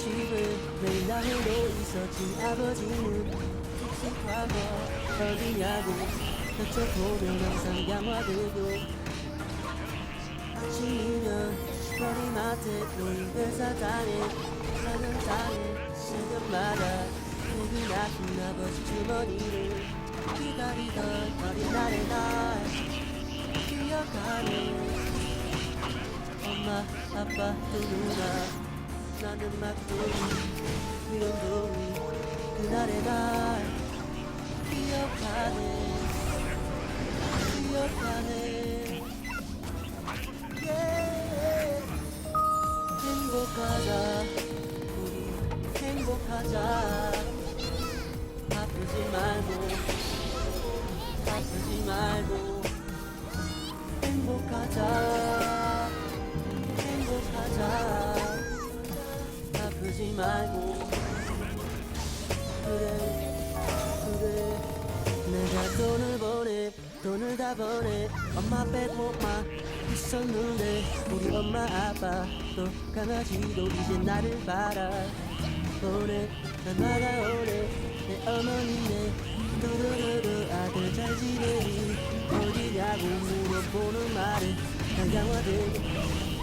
집에 매일 나홀로 있었지. 아버지는 씩씩하고 어디냐고 저쪽 보면 항상 양화되고 아침이면 머리맡에 놓인 회사장에 사냥장에 시간마다 내기 낳은 아버지 주머니를 기다리던 어린 날의 날 기억하네. 엄마 아빠 또 누나 나는 막둥이 위험둥이 그날의 날 기억하네. 기억하네. Yeah. 행복하자. 우리 행복하자. 아프지 말고 아프지 말고 행복하자 아프지 말고. 그래 그래. 내가 돈을 보내 돈을 다 보내. 엄마 빼고만 있었는데 우리 엄마 아빠 또 강아지도 이제 나를 바라. 보내 날마다 오래. 내 어머니네. 두루루루 아들 잘 지내니 어디냐고 물어보는 말에 난 양화되고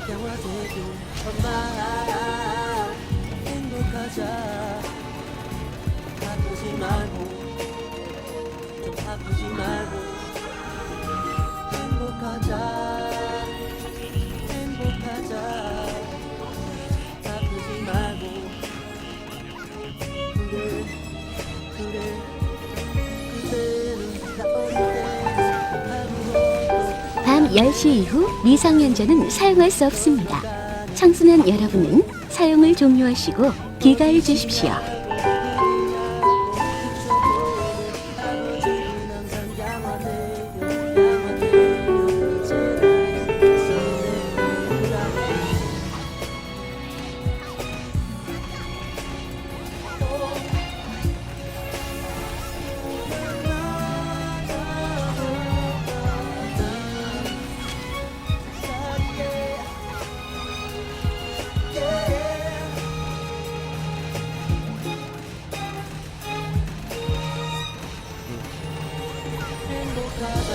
양화되고 엄마 아프지 말고 행복하자 행복하자 아프지 말고 그래 그래 밤 10시 이후 미성년자는 사용할 수 없습니다. 청소년 여러분은 사용을 종료하시고 귀가해 주십시오. 행복하다